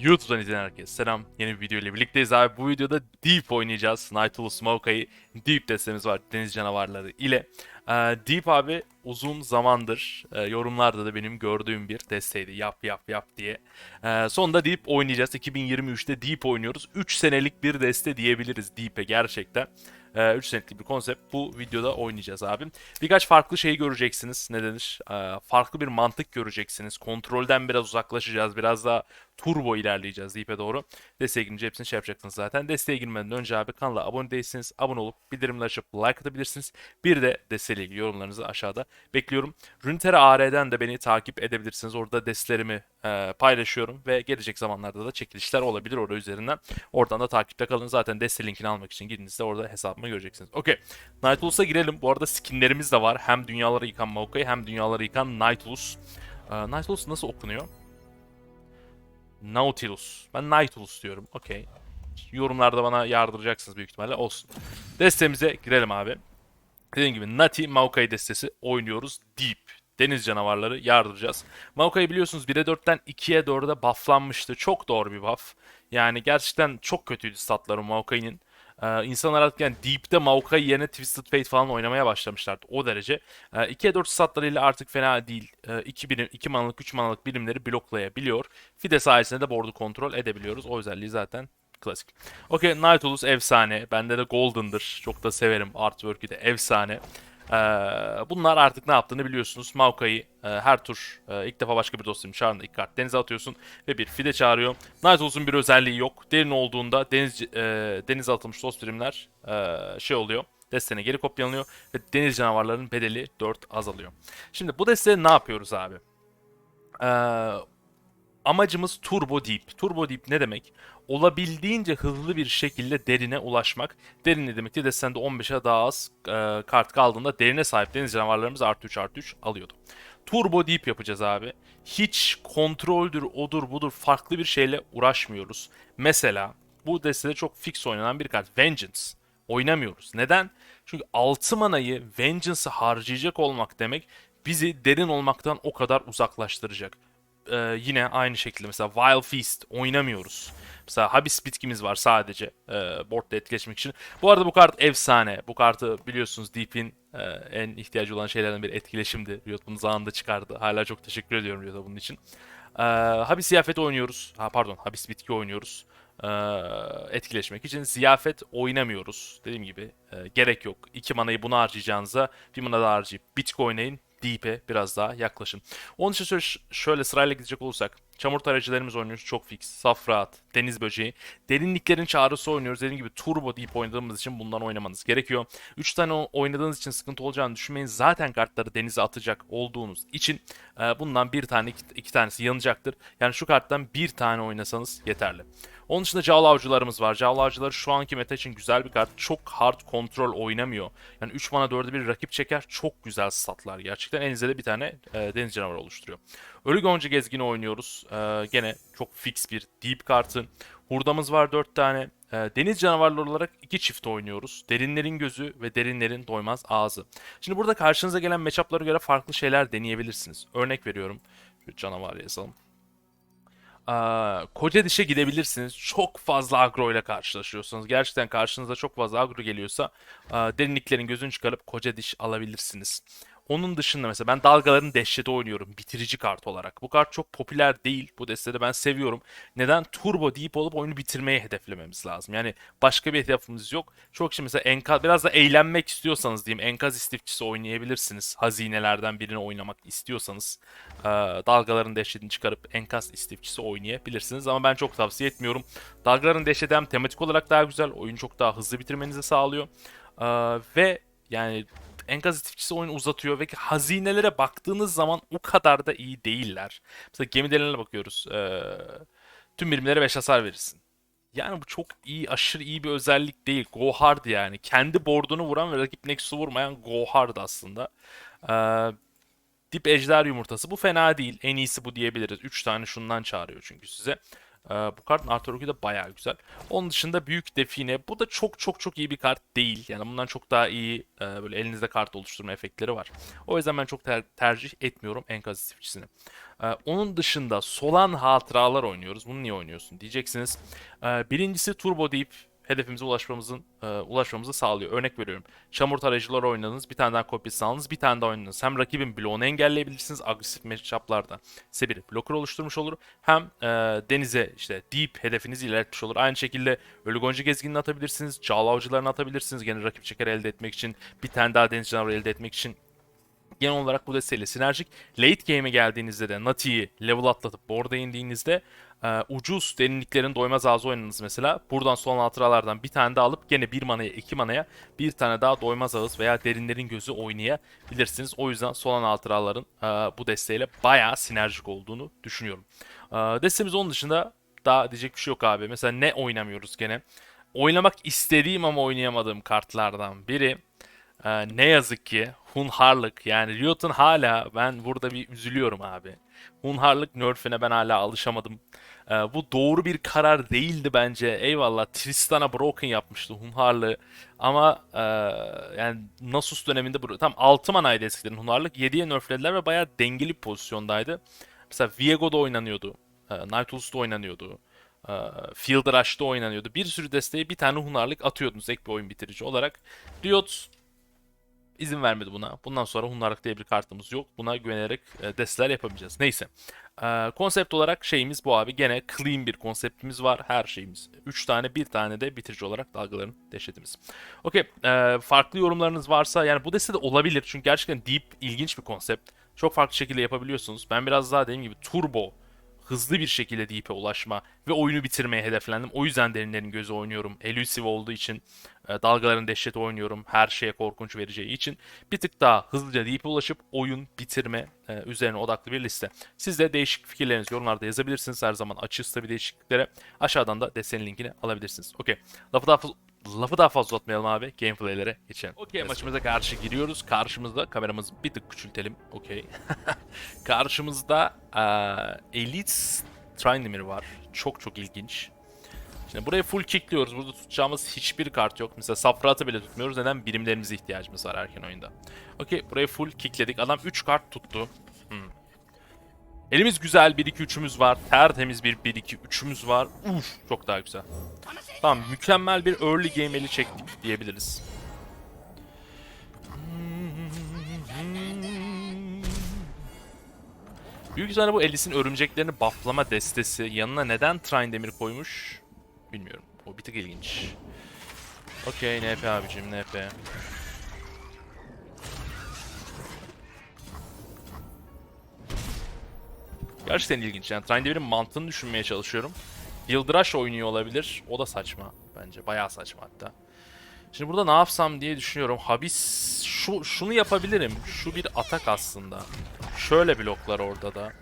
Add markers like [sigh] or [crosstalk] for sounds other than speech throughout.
YouTube'dan izleyen herkese selam. Yeni bir video ile birlikteyiz abi. Bu videoda Deep oynayacağız. Nightfall Smokey'i Deep destemiz var deniz canavarları ile. Ee, Deep abi uzun zamandır e, yorumlarda da benim gördüğüm bir desteydi. Yap yap yap diye. Ee, sonunda Deep oynayacağız. 2023'te Deep oynuyoruz. 3 senelik bir deste diyebiliriz Deep'e gerçekten. 3 senelik bir konsept. Bu videoda oynayacağız abi. Birkaç farklı şey göreceksiniz. Ne denir? Ee, farklı bir mantık göreceksiniz. Kontrolden biraz uzaklaşacağız. Biraz daha turbo ilerleyeceğiz Deep'e doğru. Desteğe girince hepsini şey yapacaksınız zaten. Desteğe girmeden önce abi kanala abone değilseniz abone olup bildirimleri açıp like atabilirsiniz. Bir de desteğiyle ilgili yorumlarınızı aşağıda bekliyorum. Runeterra AR'den de beni takip edebilirsiniz. Orada destlerimi e, paylaşıyorum ve gelecek zamanlarda da çekilişler olabilir orada üzerinden. Oradan da takipte kalın. Zaten deste linkini almak için gidinizde orada hesabımı göreceksiniz. Okey. Nightulos'a girelim. Bu arada skinlerimiz de var. Hem dünyaları yıkan Maokai hem dünyaları yıkan Nightulus. E, Nightulus nasıl okunuyor? Nautilus. Ben Nautilus diyorum. Okey. Yorumlarda bana yardıracaksınız büyük ihtimalle. Olsun. Destemize girelim abi. Dediğim gibi Nati Maokai destesi oynuyoruz. Deep. Deniz canavarları yardıracağız. Maokai biliyorsunuz 1'e 4'ten 2'ye 4'e bufflanmıştı. Çok doğru bir buff. Yani gerçekten çok kötüydü statları Maokai'nin. Ee, insanlar artık yani Deep'te Maokai yerine Twisted Fate falan oynamaya başlamışlardı o derece. Ee, 2'ye 4 statlarıyla artık fena değil. 2 ee, birim, 2 manalık 3 manalık birimleri bloklayabiliyor. Fide sayesinde de board'u kontrol edebiliyoruz. O özelliği zaten klasik. Okey Nautilus efsane. Bende de Golden'dır. Çok da severim. Artwork'ü de efsane. Ee, bunlar artık ne yaptığını biliyorsunuz. Maokai'yi e, her tur e, ilk defa başka bir dostum çağrında ilk kart denize atıyorsun ve bir fide çağırıyor. Nautilus'un bir özelliği yok. Derin olduğunda deniz e, denize atılmış dost birimler e, şey oluyor. Destene geri kopyalanıyor ve deniz canavarlarının bedeli 4 azalıyor. Şimdi bu destede ne yapıyoruz abi? Ee, amacımız Turbo Deep. Turbo Deep ne demek? Olabildiğince hızlı bir şekilde derine ulaşmak. Derin ne demekti? Destende 15'e daha az e, kart kaldığında derine sahip deniz canavarlarımız artı 3 artı 3 alıyordu. Turbo Deep yapacağız abi. Hiç kontroldür, odur budur farklı bir şeyle uğraşmıyoruz. Mesela bu destede çok fix oynanan bir kart. Vengeance. Oynamıyoruz. Neden? Çünkü 6 manayı Vengeance'ı harcayacak olmak demek bizi derin olmaktan o kadar uzaklaştıracak e, yine aynı şekilde mesela Wild Feast oynamıyoruz. Mesela Habis bitkimiz var sadece e, boardda etkileşmek için. Bu arada bu kart efsane. Bu kartı biliyorsunuz Deep'in e, en ihtiyacı olan şeylerden bir etkileşimdi. Riot bunu zamanında çıkardı. Hala çok teşekkür ediyorum Riot'a bunun için. E, Habis ziyafeti oynuyoruz. Ha pardon Habis bitki oynuyoruz. E, etkileşmek için ziyafet oynamıyoruz. Dediğim gibi e, gerek yok. İki manayı buna harcayacağınıza bir mana daha harcayıp bitki oynayın deep'e biraz daha yaklaşın. Onun için şöyle, sırayla gidecek olursak çamur tarayıcılarımız oynuyoruz çok fix. Safraat, deniz böceği. Derinliklerin çağrısı oynuyoruz. Dediğim gibi turbo deep oynadığımız için bundan oynamanız gerekiyor. 3 tane oynadığınız için sıkıntı olacağını düşünmeyin. Zaten kartları denize atacak olduğunuz için e, bundan bir tane iki, iki tanesi yanacaktır. Yani şu karttan bir tane oynasanız yeterli. Onun dışında Cawl Avcılarımız var. Cawl Avcıları şu anki meta için güzel bir kart. Çok hard kontrol oynamıyor. Yani 3 mana 4'e bir rakip çeker. Çok güzel statlar gerçekten. Elinizde de bir tane e, deniz canavarı oluşturuyor. Ölü Gonca Gezgini oynuyoruz. E, gene çok fix bir deep kartı. Hurdamız var 4 tane. E, deniz canavarları olarak iki çift oynuyoruz. Derinlerin gözü ve derinlerin doymaz ağzı. Şimdi burada karşınıza gelen matchup'lara göre farklı şeyler deneyebilirsiniz. Örnek veriyorum. Şu canavar yazalım. Aa, koca dişe gidebilirsiniz. Çok fazla agro ile karşılaşıyorsunuz. Gerçekten karşınıza çok fazla agro geliyorsa derinliklerin gözünü çıkarıp koca diş alabilirsiniz. Onun dışında mesela ben dalgaların dehşeti oynuyorum bitirici kart olarak. Bu kart çok popüler değil. Bu destede ben seviyorum. Neden? Turbo deyip olup oyunu bitirmeye hedeflememiz lazım. Yani başka bir hedefimiz yok. Çok şimdi mesela enkaz biraz da eğlenmek istiyorsanız diyeyim enkaz istifçisi oynayabilirsiniz. Hazinelerden birini oynamak istiyorsanız dalgaların dehşetini çıkarıp enkaz istifçisi oynayabilirsiniz. Ama ben çok tavsiye etmiyorum. Dalgaların dehşeti hem tematik olarak daha güzel. Oyunu çok daha hızlı bitirmenizi sağlıyor. Ve yani enkaz istifçisi oyunu uzatıyor ve hazinelere baktığınız zaman o kadar da iyi değiller. Mesela gemilerine bakıyoruz. Ee, tüm birimlere 5 hasar verirsin. Yani bu çok iyi, aşırı iyi bir özellik değil. Go hard yani. Kendi board'unu vuran ve rakip Nexus'u vurmayan go hard aslında. Ee, dip ejder yumurtası. Bu fena değil. En iyisi bu diyebiliriz. 3 tane şundan çağırıyor çünkü size. Ee, bu kartın artı örgü de bayağı güzel. Onun dışında büyük define. Bu da çok çok çok iyi bir kart değil. Yani bundan çok daha iyi e, böyle elinizde kart oluşturma efektleri var. O yüzden ben çok ter- tercih etmiyorum enkaz istifçisini. Ee, onun dışında solan hatıralar oynuyoruz. Bunu niye oynuyorsun diyeceksiniz. Ee, birincisi turbo deyip hedefimize ulaşmamızın e, ulaşmamızı sağlıyor. Örnek veriyorum. Çamur tarayıcılar oynadınız, bir tane daha kopyasını aldınız, bir tane daha oynadınız. Hem rakibin bloğunu engelleyebilirsiniz agresif matchup'larda. Size bir blocker oluşturmuş olur. Hem e, denize işte deep hedefinizi ilerletmiş olur. Aynı şekilde ölü gonca gezginini atabilirsiniz, çağla avcılarını atabilirsiniz. Gene rakip çeker elde etmek için, bir tane daha deniz canavarı elde etmek için genel olarak bu desteğiyle sinerjik. Late game'e geldiğinizde de Nati'yi level atlatıp board'a indiğinizde e, ucuz derinliklerin doymaz ağzı oynadınız mesela. Buradan son hatıralardan bir tane daha alıp gene bir manaya iki manaya bir tane daha doymaz ağız veya derinlerin gözü oynayabilirsiniz. O yüzden son hatıraların e, bu desteğiyle bayağı sinerjik olduğunu düşünüyorum. E, destemiz onun dışında daha diyecek bir şey yok abi. Mesela ne oynamıyoruz gene? Oynamak istediğim ama oynayamadığım kartlardan biri ee, ne yazık ki Hunharlık yani Riot'un hala ben burada bir üzülüyorum abi. Hunharlık nerf'ine ben hala alışamadım. Ee, bu doğru bir karar değildi bence. Eyvallah Tristan'a broken yapmıştı Hunharlığı. Ama e, yani Nasus döneminde tam 6 manaydı eskiden Hunharlık. 7'ye nerflediler ve bayağı dengeli pozisyondaydı. Mesela Viego'da oynanıyordu. E, Nightuls'da oynanıyordu. E, Field Rush'da oynanıyordu. Bir sürü desteğe bir tane Hunharlık atıyordunuz ek bir oyun bitirici olarak. Riot izin vermedi buna. Bundan sonra Hunharlık diye bir kartımız yok. Buna güvenerek e, desteler yapamayacağız. Neyse. E, konsept olarak şeyimiz bu abi. Gene clean bir konseptimiz var. Her şeyimiz. 3 tane bir tane de bitirici olarak dalgaların dehşetimiz. Okey. E, farklı yorumlarınız varsa yani bu deste de olabilir. Çünkü gerçekten deep ilginç bir konsept. Çok farklı şekilde yapabiliyorsunuz. Ben biraz daha dediğim gibi turbo hızlı bir şekilde Deep'e ulaşma ve oyunu bitirmeye hedeflendim. O yüzden derinlerin gözü oynuyorum. Elusive olduğu için, e, dalgaların dehşeti oynuyorum. Her şeye korkunç vereceği için bir tık daha hızlıca Deep'e ulaşıp oyun bitirme e, üzerine odaklı bir liste. Siz de değişik fikirlerinizi yorumlarda yazabilirsiniz. Her zaman açığız tabii değişikliklere. Aşağıdan da destenin linkini alabilirsiniz. Okey. Lafı daha Lafı daha fazla uzatmayalım abi. Gameplay'lere geçelim. Okey maçımıza karşı giriyoruz. Karşımızda kameramızı bir tık küçültelim. Okey. [laughs] Karşımızda eee Elite Trindamir var. Çok çok ilginç. Şimdi buraya full kickliyoruz. Burada tutacağımız hiçbir kart yok. Mesela Safrat'ı bile tutmuyoruz. Neden? Birimlerimize ihtiyacımız var erken oyunda. Okey burayı full kickledik. Adam 3 kart tuttu. Hmm. Elimiz güzel. 1-2-3'ümüz var. Tertemiz bir 1-2-3'ümüz var. Uf çok daha güzel. Tamam mükemmel bir early game eli çektik diyebiliriz. Büyük ihtimalle bu Alice'in örümceklerini bufflama destesi yanına neden Trine Demir koymuş bilmiyorum. O bir tık ilginç. Okey NP abicim NP. Gerçekten ilginç. Yani Trine Demir'in mantığını düşünmeye çalışıyorum. Yıldıraş oynuyor olabilir. O da saçma bence. Bayağı saçma hatta. Şimdi burada ne yapsam diye düşünüyorum. Habis şu şunu yapabilirim. Şu bir atak aslında. Şöyle bloklar orada da.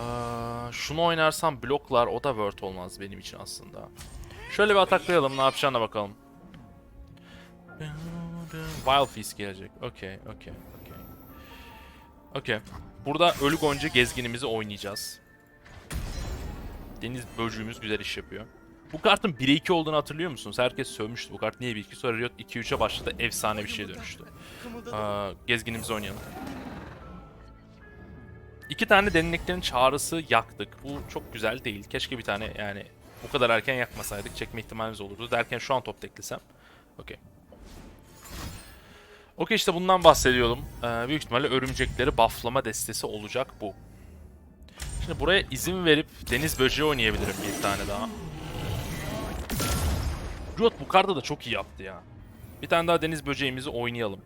Aa, şunu oynarsam bloklar o da word olmaz benim için aslında. Şöyle bir ataklayalım ne yapacağına bakalım. Wild Feast gelecek. Okey, okey, okey. Burada Ölü Gonca gezginimizi oynayacağız. Deniz böcüğümüz güzel iş yapıyor. Bu kartın 1'e 2 olduğunu hatırlıyor musunuz? Herkes sövmüştü bu kart niye 1-2 sonra Riot 2-3'e başladı efsane bir şeye dönüştü. Aa, gezginimizi oynayalım. İki tane derinliklerin çağrısı yaktık. Bu çok güzel değil. Keşke bir tane yani bu kadar erken yakmasaydık çekme ihtimalimiz olurdu. Derken şu an top teklesem. Okey. Okey işte bundan bahsediyordum. Ee, büyük ihtimalle örümcekleri bufflama destesi olacak bu. Şimdi buraya izin verip deniz böceği oynayabilirim bir tane daha. Riot bu karda da çok iyi yaptı ya. Bir tane daha deniz böceğimizi oynayalım.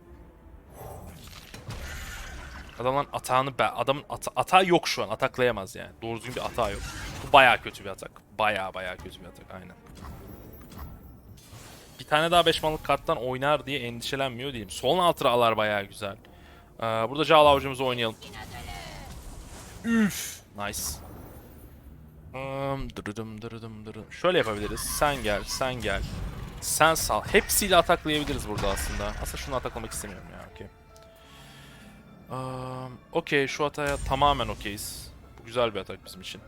Adamın atağını be adamın ata atağı yok şu an. Ataklayamaz yani. Doğru düzgün bir atağı yok. Bu bayağı kötü bir atak. Bayağı bayağı kötü bir atak aynen. Bir tane daha 5 manlık karttan oynar diye endişelenmiyor değilim. Sol hatıralar bayağı güzel. Ee, burada Cağla avcımızı oynayalım. Üf, nice. Um, dırıdım dırıdım dırıdım. Şöyle yapabiliriz. Sen gel, sen gel. Sen sal. Hepsiyle ataklayabiliriz burada aslında. Aslında şunu ataklamak istemiyorum ya. Okey. Um, Okey şu hataya tamamen okeyiz. Bu güzel bir atak bizim için.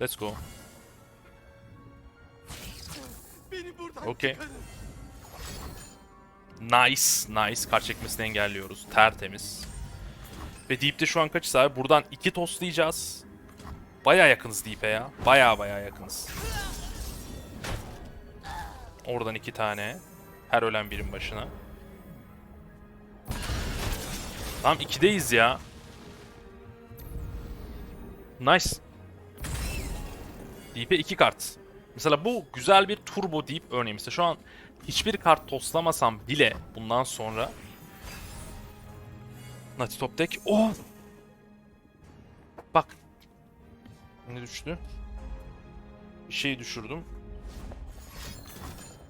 Let's go. Beni buradan çıkarın. Nice, nice. Kart çekmesini engelliyoruz. Tertemiz. Ve Deep'te şu an kaçız abi? Buradan iki toslayacağız. Baya yakınız Deep'e ya. Baya baya yakınız. Oradan iki tane. Her ölen birin başına. Tamam ikideyiz ya. Nice. Deep'e iki kart. Mesela bu güzel bir turbo Deep örneği. Mesela şu an hiçbir kart toslamasam bile bundan sonra Nati top deck. Oh! Bak. Ne düştü? Bir şey düşürdüm.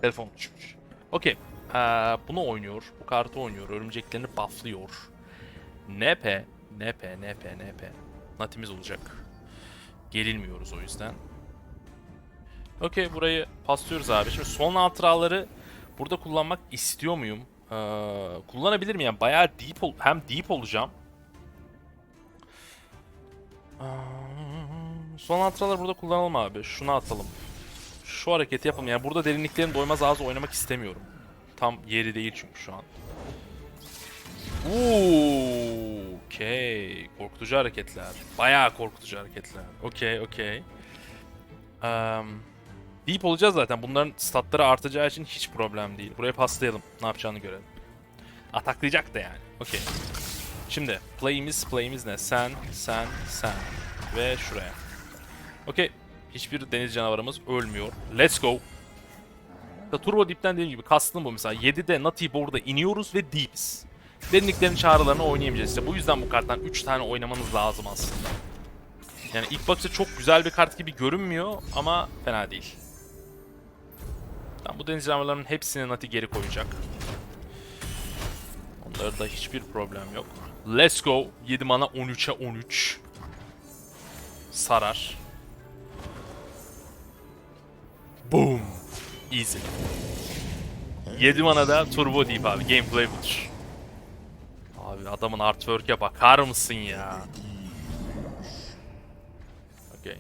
Telefon düşmüş. Okey. Ee, bunu oynuyor. Bu kartı oynuyor. Örümceklerini bufflıyor. NP. NP. NP. NP. Natimiz olacak. Gerilmiyoruz o yüzden. Okey burayı paslıyoruz abi. Şimdi son hatıraları burada kullanmak istiyor muyum? Ee, kullanabilir miyim? Yani bayağı deep ol hem deep olacağım. Aa, son hatıraları burada kullanalım abi. Şunu atalım. Şu hareketi yapalım. Yani burada derinliklerin doymaz ağzı oynamak istemiyorum. Tam yeri değil çünkü şu an. Okey. Korkutucu hareketler. Bayağı korkutucu hareketler. Okey, okey. Um, Deep olacağız zaten. Bunların statları artacağı için hiç problem değil. Buraya paslayalım. Ne yapacağını görelim. Ataklayacak da yani. Okey. Şimdi play'imiz play'imiz ne? Sen, sen, sen. Ve şuraya. Okey. Hiçbir deniz canavarımız ölmüyor. Let's go. Ya, Turbo Deep'ten dediğim gibi kastım bu mesela. 7'de Nati Board'a iniyoruz ve Deep'iz. Derinliklerin çağrılarını oynayamayacağız işte. Bu yüzden bu karttan 3 tane oynamanız lazım aslında. Yani ilk bakışta çok güzel bir kart gibi görünmüyor ama fena değil. Tamam, bu deniz canavarlarının hepsini Nati geri koyacak. Onlarda hiçbir problem yok. Let's go. 7 mana 13'e 13. Sarar. Boom. Easy. 7 manada turbo deyip abi. Gameplay budur. Abi adamın artwork'e bakar mısın ya? Okey.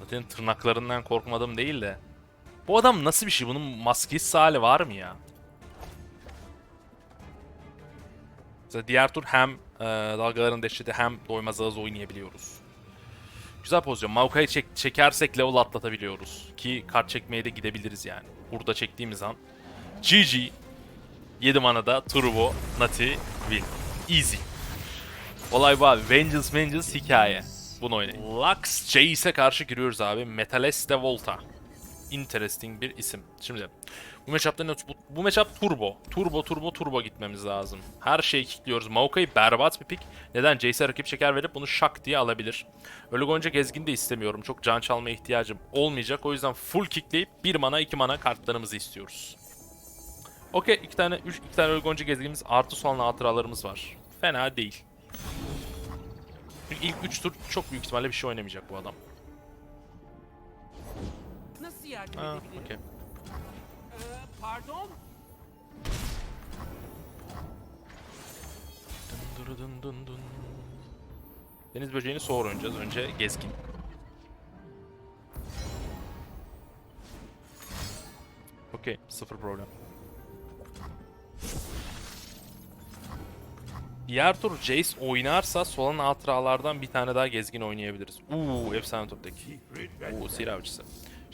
Zaten tırnaklarından korkmadım değil de. Bu adam nasıl bir şey? Bunun maskesi hali var mı ya? Mesela diğer tur hem e, dalgaların dehşeti hem doymaz ağız oynayabiliyoruz. Güzel pozisyon. Maokai'yi çek çekersek level atlatabiliyoruz. Ki kart çekmeye de gidebiliriz yani. Burada çektiğimiz an. GG. 7 manada Turbo, Nati, Win. Easy. Olay bu abi. Vengeance Vengeance hikaye. Bunu oynayın. Lux Jace'e karşı giriyoruz abi. Metales de Volta. Interesting bir isim. Şimdi bu matchup'ta? Bu, bu matchup turbo. Turbo, turbo, turbo gitmemiz lazım. Her şeyi kilitliyoruz. Maokai berbat bir pick. Neden? Jace'e rakip şeker verip bunu şak diye alabilir. Öyle Gonca Gezgin de istemiyorum. Çok can çalmaya ihtiyacım olmayacak. O yüzden full kickleyip 1 mana 2 mana kartlarımızı istiyoruz. Okey iki tane üç, iki tane Öyle Gonca Gezginimiz artı sonla hatıralarımız var. Fena değil. Çünkü ilk 3 tur çok büyük ihtimalle bir şey oynamayacak bu adam. Nasıl yardım Ha, edebilirim? okey. Ee, pardon? Dın dırı dın dın dın. Deniz böceğini sonra oynayacağız. Önce gezgin. Okey, sıfır problem. Diğer tur Jace oynarsa solan hatıralardan bir tane daha gezgin oynayabiliriz. Uuu efsane toptaki. Uuu sihir avcısı.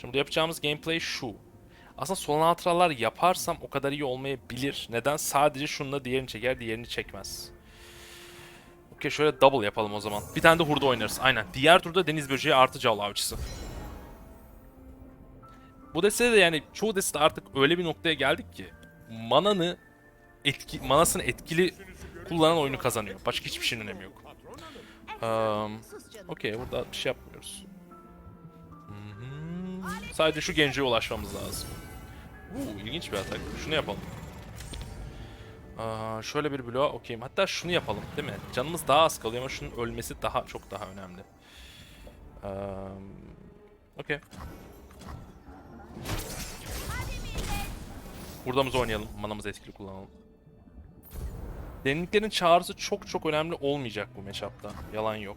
Şimdi yapacağımız gameplay şu. Aslında solan hatıralar yaparsam o kadar iyi olmayabilir. Neden? Sadece şununla diğerini çeker, diğerini çekmez. Okey şöyle double yapalım o zaman. Bir tane de hurda oynarız. Aynen. Diğer turda deniz böceği artı cavlı avcısı. Bu destede de yani çoğu destede artık öyle bir noktaya geldik ki mananı etki, manasını etkili kullanan oyunu kazanıyor. Başka hiçbir şeyin önemi yok. Um, Okey burada bir şey yapmıyoruz. Sadece şu gence ulaşmamız lazım. Uuu ilginç bir atak. Şunu yapalım. Aa, şöyle bir bloğa okeyim. Hatta şunu yapalım değil mi? Canımız daha az kalıyor ama şunun ölmesi daha çok daha önemli. Um, Okey. Hurdamızı oynayalım. Manamızı etkili kullanalım. Derinliklerin çağrısı çok çok önemli olmayacak bu matchup'ta. Yalan yok.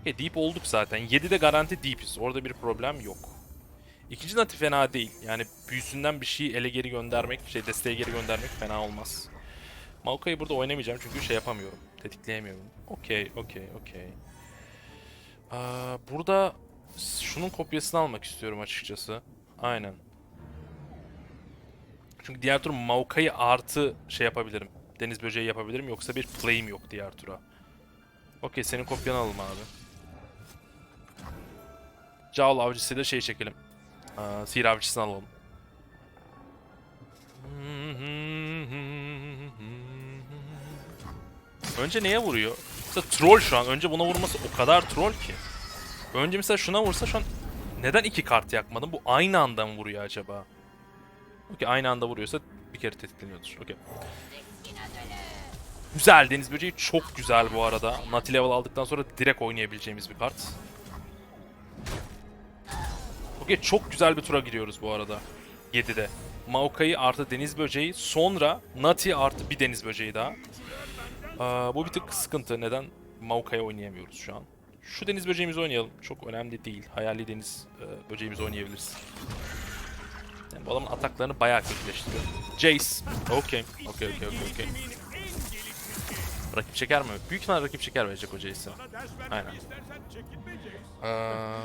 Okey deep olduk zaten. 7'de garanti deepiz. Orada bir problem yok. İkinci Nati fena değil. Yani büyüsünden bir şey ele geri göndermek, şey desteğe geri göndermek fena olmaz. Maokai'yi burada oynamayacağım çünkü şey yapamıyorum. Tetikleyemiyorum. Okey, okey, okey. Burada şunun kopyasını almak istiyorum açıkçası. Aynen. Çünkü diğer tur Maokai artı şey yapabilirim. Deniz böceği yapabilirim yoksa bir play'im yok diğer tura. Okey senin kopyanı alalım abi. Cawl avcısıyla şey çekelim. Aa, sihir avcısını alalım. Önce neye vuruyor? Mesela troll şu an. Önce buna vurması o kadar troll ki. Önce mesela şuna vursa şu an neden iki kart yakmadım? Bu aynı anda mı vuruyor acaba? Okey aynı anda vuruyorsa bir kere tetikleniyordur. Okey. Güzel Deniz Böceği çok güzel bu arada. Nati level aldıktan sonra direkt oynayabileceğimiz bir kart. Okey çok güzel bir tura giriyoruz bu arada. 7'de. Maokai artı Deniz Böceği sonra Nati artı bir Deniz Böceği daha. Aa, bu bir tık sıkıntı. Neden Maokai oynayamıyoruz şu an? Şu Deniz Böceğimizi oynayalım. Çok önemli değil. Hayali Deniz e, Böceğimizi oynayabiliriz. Yani bu adamın ataklarını bayağı kötüleştiriyor. Jace. Okey. Okey okey okey okey. Rakip çeker mi? Büyük ihtimal rakip çeker verecek o Jace'i. Aynen. Aa,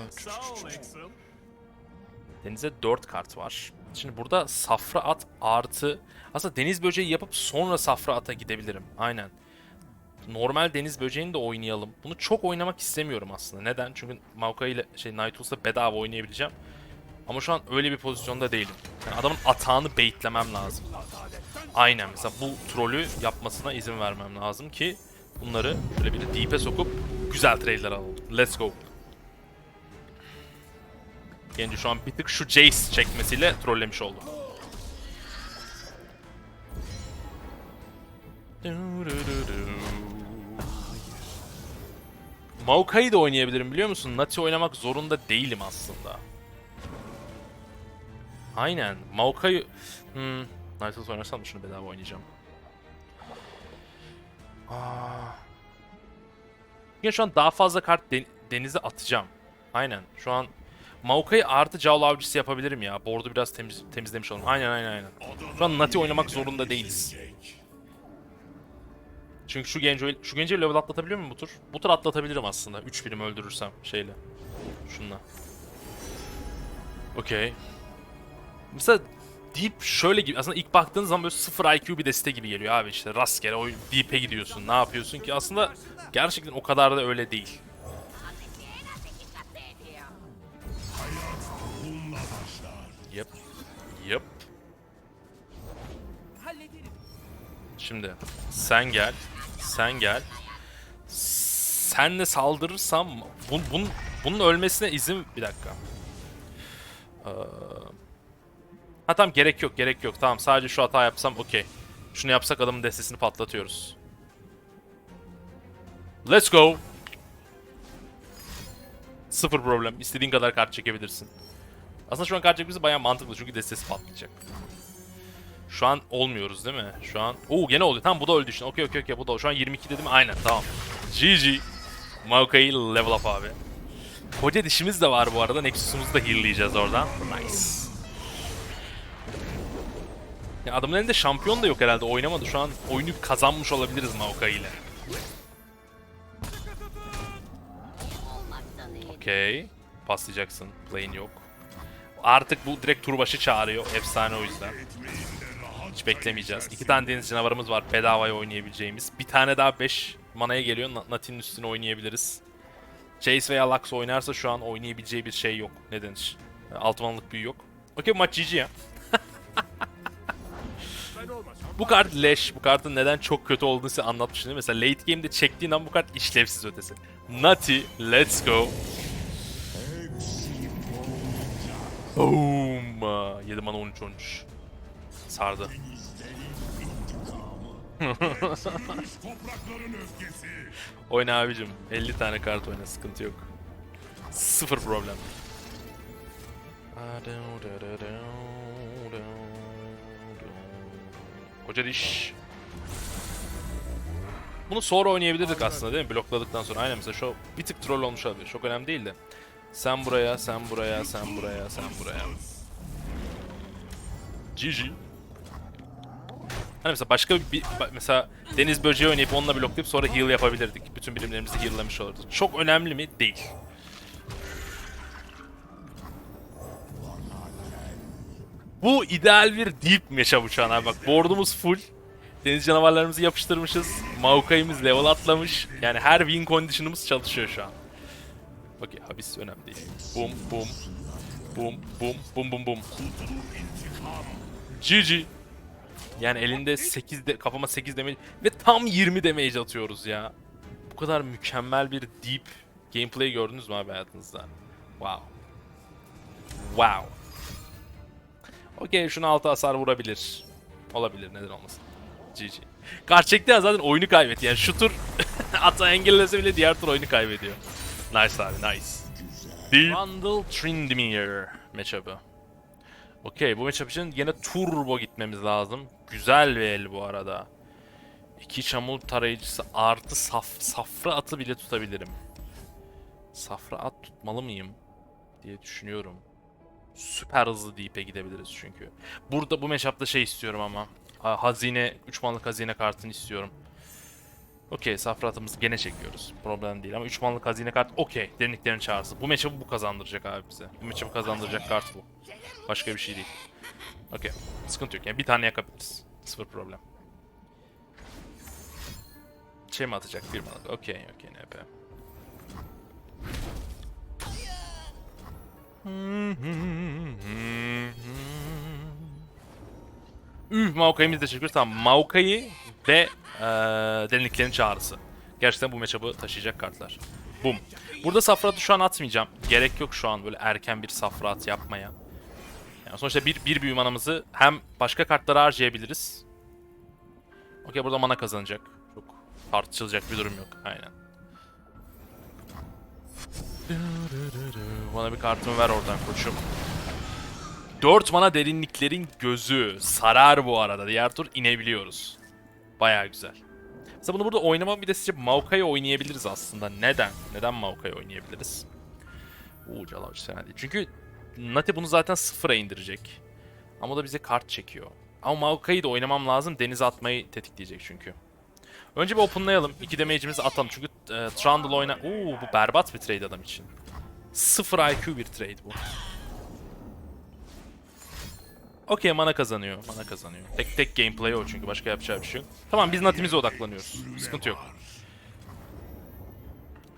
Denize 4 kart var. Şimdi burada safra at artı... Aslında deniz böceği yapıp sonra safra ata gidebilirim. Aynen. Normal deniz böceğini de oynayalım. Bunu çok oynamak istemiyorum aslında. Neden? Çünkü Maokai ile şey Nightules'la bedava oynayabileceğim. Ama şu an öyle bir pozisyonda değilim. Yani adamın atağını baitlemem lazım. Aynen mesela bu trolü yapmasına izin vermem lazım ki bunları şöyle bir de deep'e sokup güzel trade'ler alalım. Let's go. Genci şu an bir tık şu Jace çekmesiyle trollemiş oldu. Maokai'yi de oynayabilirim biliyor musun? Nati oynamak zorunda değilim aslında. Aynen. Maokai... Hmm. Nightles oynarsam şunu bedava oynayacağım. Aa. Ya şu an daha fazla kart den- denize atacağım. Aynen. Şu an Maokai artı Jawl avcısı yapabilirim ya. Board'u biraz temiz, temizlemiş olalım. Aynen aynen aynen. Şu an Nati oynamak zorunda değiliz. Çünkü şu genci şu genci level atlatabiliyor muyum bu tur? Bu tur atlatabilirim aslında. 3 birim öldürürsem şeyle. Şunla. Okey. Mesela Deep şöyle gibi aslında ilk baktığın zaman böyle 0 IQ bir deste gibi geliyor abi işte rastgele o Deep'e gidiyorsun ne yapıyorsun ki aslında gerçekten o kadar da öyle değil. Yep. Yep. Şimdi sen gel. Sen gel. Senle saldırırsam bun, bun, bunun ölmesine izin bir dakika. Ee, ha tamam gerek yok gerek yok. Tamam sadece şu hata yapsam okey. Şunu yapsak adamın destesini patlatıyoruz. Let's go. Sıfır problem. İstediğin kadar kart çekebilirsin. Aslında şu an kart çekmesi bayağı mantıklı çünkü destesi patlayacak. Şu an olmuyoruz değil mi? Şu an... Oo gene oldu. Tamam bu da öldü işte. Okey okey okey bu da Şu an 22 dedim. Aynen tamam. GG. Maokai level up abi. Koca dişimiz de var bu arada. Nexus'umuzu da heal'layacağız oradan. Nice. Ya adamın elinde şampiyon da yok herhalde. Oynamadı. Şu an oyunu kazanmış olabiliriz Maokai ile. Okey. Paslayacaksın. Play'in yok. Artık bu direkt turbaşı çağırıyor. Efsane o yüzden. Hiç beklemeyeceğiz. İki tane deniz canavarımız var bedavaya oynayabileceğimiz. Bir tane daha 5 manaya geliyor. Na- Natin'in üstüne oynayabiliriz. Chase veya Lux oynarsa şu an oynayabileceği bir şey yok. Ne denir? Altı manalık büyü yok. Okey maç GG ya. [laughs] bu kart leş. Bu kartın neden çok kötü olduğunu size anlatmıştım. Mesela late game'de çektiğin an bu kart işlevsiz ötesi. Nati, let's go. Boom. 7 mana 13 13. Sardı. [laughs] oyna abicim. 50 tane kart oyna sıkıntı yok. Sıfır problem. Koca diş. Bunu sonra oynayabilirdik aslında değil mi? Blokladıktan sonra. Aynen mesela şu bir tık troll olmuş olabilir. Çok önemli değil de. Sen buraya, sen buraya, sen buraya, sen buraya. GG. Hani mesela başka bir mesela deniz böceği oynayıp onunla bloklayıp sonra heal yapabilirdik. Bütün birimlerimizi heal'lamış olurduk. Çok önemli mi? Değil. Bu ideal bir deep şu an abi. Bak board'umuz full. Deniz canavarlarımızı yapıştırmışız. Maokai'miz level atlamış. Yani her win condition'ımız çalışıyor şu an. Okey, habis önemli değil. Bum bum. Bum bum bum bum bum. GG. Yani elinde 8 de, kafama 8 damage ve tam 20 damage atıyoruz ya. Bu kadar mükemmel bir deep gameplay gördünüz mü abi hayatınızda? Wow. Wow. Okey şunu 6 hasar vurabilir. Olabilir neden olmasın. GG. Ya zaten oyunu kaybetti. Yani şu tur [laughs] ata engellese bile diğer tur oyunu kaybediyor. Nice abi nice. Deep. Randall Trindmere matchup'ı. Okey bu matchup için yine turbo gitmemiz lazım. Güzel bir el bu arada. İki çamur tarayıcısı artı saf, safra atı bile tutabilirim. Safra at tutmalı mıyım diye düşünüyorum. Süper hızlı deep'e gidebiliriz çünkü. Burada bu matchup'ta şey istiyorum ama. Ha, hazine, 3 manlık hazine kartını istiyorum. Okey safra atımızı gene çekiyoruz. Problem değil ama 3 manlık hazine kart okey. Derinliklerin çağrısı. Bu matchup'ı bu kazandıracak abi bize. Bu matchup'ı kazandıracak kart bu. Başka bir şey değil. Okey. Sıkıntı yok. Yani bir tane yakabiliriz. Sıfır problem. Şey mi atacak? Bir manlık. Okey, okey NP. Üh Maokai'mizi de çekiyoruz. Tamam Maokai ve eee derinliklerin çağrısı. Gerçekten bu matchup'ı taşıyacak kartlar. Bum. Burada safratı şu an atmayacağım. Gerek yok şu an böyle erken bir safrat yapmaya. Yani sonuçta bir, bir büyü manamızı hem başka kartlara harcayabiliriz. Okey burada mana kazanacak. Çok tartışılacak bir durum yok. Aynen. Bana bir kartımı ver oradan koçum. 4 mana derinliklerin gözü. Sarar bu arada. Diğer tur inebiliyoruz. Baya güzel. Mesela bunu burada oynamam bir de sizce Maokai oynayabiliriz aslında. Neden? Neden Maokai oynayabiliriz? Uuu Calavuş fena değil. Çünkü Nati bunu zaten sıfıra indirecek. Ama da bize kart çekiyor. Ama Maokai'yi de oynamam lazım. Denize atmayı tetikleyecek çünkü. Önce bir openlayalım. 2 damage'imizi atalım. Çünkü e, Trundle oyna... Uuu bu berbat bir trade adam için. Sıfır IQ bir trade bu. Okey mana kazanıyor. Mana kazanıyor. Tek tek gameplay o çünkü başka yapacağı bir şey yok. Tamam biz Nati'mize odaklanıyoruz. Sıkıntı yok.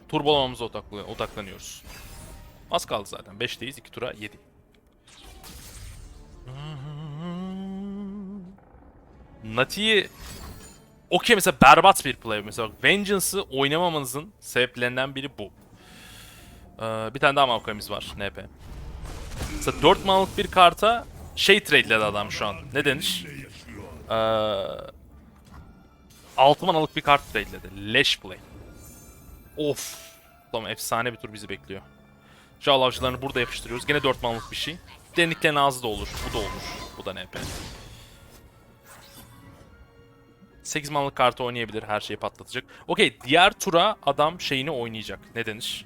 Turbolamamıza odaklı, odaklanıyoruz. Az kaldı zaten. 5'teyiz. 2 tura 7. Nati'yi okey mesela berbat bir play. Mesela Vengeance'ı oynamamanızın sebeplerinden biri bu. Ee, bir tane daha Maokai'miz var. NP. Mesela 4 manalık bir karta şey trade'ledi adam şu an. Ne denir? Ee, 6 manalık bir kart trade'ledi. Lesh Play. Of. Tamam efsane bir tur bizi bekliyor. Jal avcılarını burada yapıştırıyoruz. Gene 4 manalık bir şey. Derinliklerin ağzı da olur. Bu da olur. Bu da NP. 8 manlık kartı oynayabilir. Her şeyi patlatacak. Okey. Diğer tura adam şeyini oynayacak. Ne denir?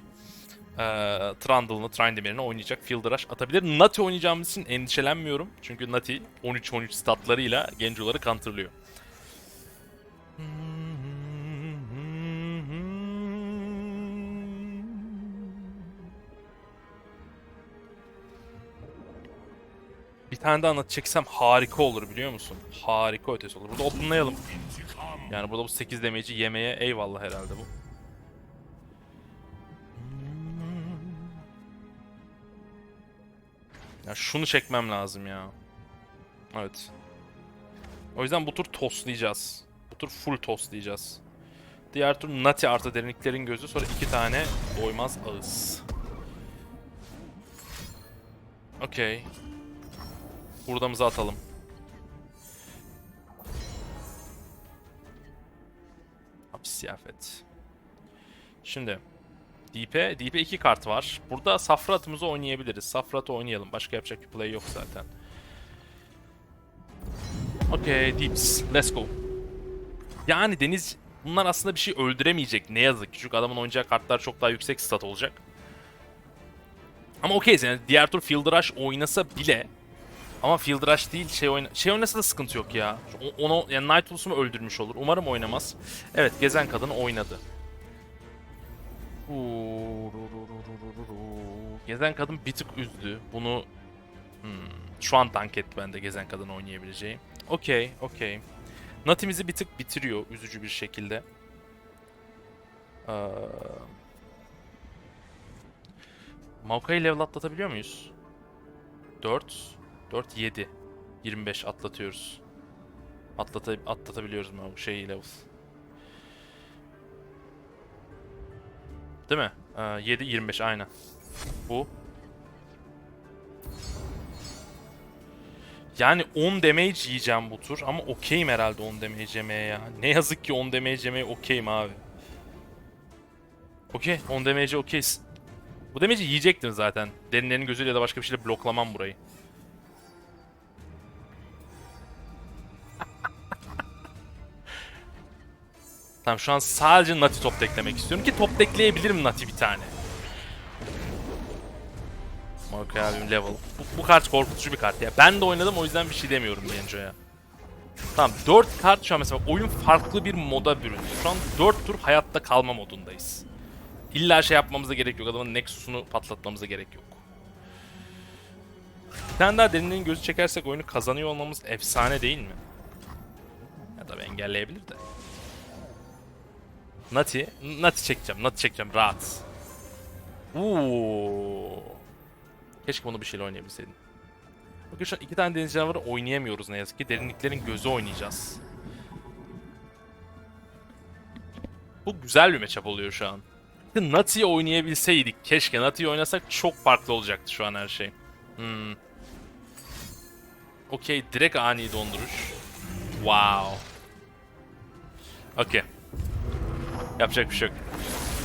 Ee, Trundle'ını, Trindamer'ini oynayacak. Field Rush atabilir. Nati oynayacağımız için endişelenmiyorum. Çünkü Nati 13-13 statlarıyla Genco'ları counterlıyor. Bir tane daha Nati çeksem harika olur biliyor musun? Harika ötesi olur. Burada openlayalım. Yani burada bu 8 damage'i yemeye eyvallah herhalde bu. Ya şunu çekmem lazım ya. Evet. O yüzden bu tur toslayacağız. Bu tur full toslayacağız. Diğer tur Nati artı derinliklerin gözü sonra iki tane doymaz ağız. Okey. Hurdamızı atalım. Hapis ziyafet. Şimdi Deep'e, Deep'e iki kart var. Burada Safrat'ımızı oynayabiliriz. Safrat'ı oynayalım. Başka yapacak bir play yok zaten. Okay, Deeps. Let's go. Yani Deniz bunlar aslında bir şey öldüremeyecek ne yazık ki. Çünkü adamın oynayacağı kartlar çok daha yüksek stat olacak. Ama okey yani diğer tur Field Rush oynasa bile ama Field Rush değil şey oyna şey oynasa da sıkıntı yok ya. Onu yani Night Wolves'u öldürmüş olur. Umarım oynamaz. Evet gezen kadın oynadı. Gezen kadın bir tık üzdü. Bunu hmm, şu an tank etti bende gezen kadın oynayabileceği. Okey, okey. Natimizi bir tık bitiriyor üzücü bir şekilde. Ee, Maokai'yi level atlatabiliyor muyuz? 4, 4, 7. 25 atlatıyoruz. Atlata, atlatabiliyoruz mu bu şeyi level? Değil mi? Ee, 7, 25 aynen. Bu. Yani 10 damage yiyeceğim bu tur ama okeyim herhalde 10 damage yemeye ya. Ne yazık ki 10 damage yemeye okeyim abi. Okey 10 damage'e okeyiz. Bu damage'i yiyecektim zaten. Derinlerin gözüyle da başka bir şeyle bloklamam burayı. Tamam şu an sadece Nati top deklemek istiyorum ki top dekleyebilirim Nati bir tane. Marco abim level. Bu, bu kart korkutucu bir kart ya. Ben de oynadım o yüzden bir şey demiyorum Genco'ya. Tamam 4 kart şu an mesela oyun farklı bir moda büründü. Şu an 4 tur hayatta kalma modundayız. İlla şey yapmamıza gerek yok. Adamın Nexus'unu patlatmamıza gerek yok. Bir tane daha derinliğin gözü çekersek oyunu kazanıyor olmamız efsane değil mi? Ya tabii engelleyebilir de. Nati, Nati çekeceğim, Nati çekeceğim rahat. Uuu. Keşke bunu bir şeyle oynayabilseydim. Bakın şu an iki tane deniz canavarı oynayamıyoruz ne yazık ki. Derinliklerin gözü oynayacağız. Bu güzel bir matchup oluyor şu an. Nati'yi oynayabilseydik. Keşke Nati'yi oynasak çok farklı olacaktı şu an her şey. Hmm. Okey, direkt ani donduruş. Wow. Okey. Yapacak bir şey yok.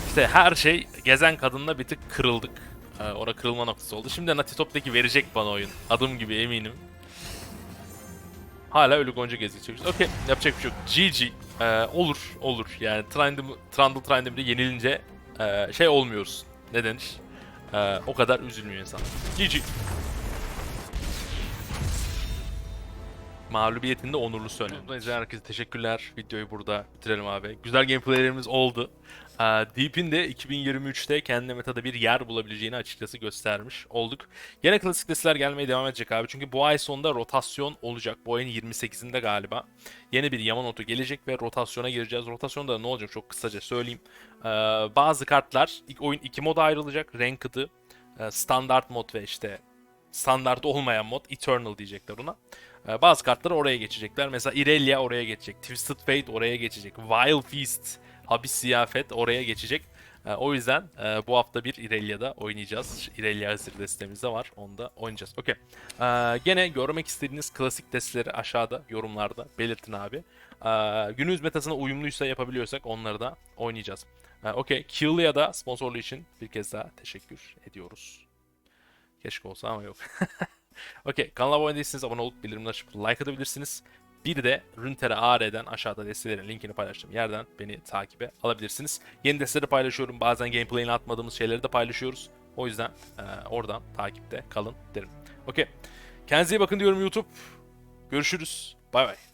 İşte her şey gezen kadınla bir tık kırıldık. Ee, ora kırılma noktası oldu. Şimdi Nati Top'taki verecek bana oyun. Adım gibi eminim. Hala ölü gonca gezecek. Okey yapacak bir şey yok. GG. Ee, olur olur. Yani Trundle, Trundle Trundle'de yenilince e, şey olmuyoruz. Ne denir? Ee, o kadar üzülmüyor insan. GG. Mağlubiyetinde onurlu söylüyorum. İzleyen herkese teşekkürler. Videoyu burada bitirelim abi. Güzel gameplaylerimiz oldu. Ee, Deep'in de 2023'te kendi metada bir yer bulabileceğini açıkçası göstermiş olduk. Yine klasik listeler gelmeye devam edecek abi. Çünkü bu ay sonunda rotasyon olacak. Bu ayın 28'inde galiba. Yeni bir Yamanote gelecek ve rotasyona gireceğiz. Rotasyonda ne olacak çok kısaca söyleyeyim. Ee, bazı kartlar ilk oyun iki moda ayrılacak. Ranked'ı, e, standart mod ve işte standart olmayan mod Eternal diyecekler ona. Ee, bazı kartları oraya geçecekler. Mesela Irelia oraya geçecek. Twisted Fate oraya geçecek. Wild Feast, Habis Ziyafet oraya geçecek. Ee, o yüzden e, bu hafta bir Irelia'da oynayacağız. Irelia hazır destemizde var. Onu da oynayacağız. Okey. Ee, gene görmek istediğiniz klasik testleri aşağıda yorumlarda belirtin abi. Ee, günümüz metasına uyumluysa yapabiliyorsak onları da oynayacağız. Ee, Okey. Killia'da sponsorluğu için bir kez daha teşekkür ediyoruz. Keşke olsa ama yok. [laughs] Okey. Kanala abone değilseniz abone olup bildirimleri açıp like atabilirsiniz. Bir de Runeterra AR'den aşağıda destelerin linkini paylaştığım yerden beni takibe alabilirsiniz. Yeni desteleri paylaşıyorum. Bazen gameplay'ini atmadığımız şeyleri de paylaşıyoruz. O yüzden e, oradan takipte kalın derim. Okey. Kendinize iyi bakın diyorum YouTube. Görüşürüz. Bay bay.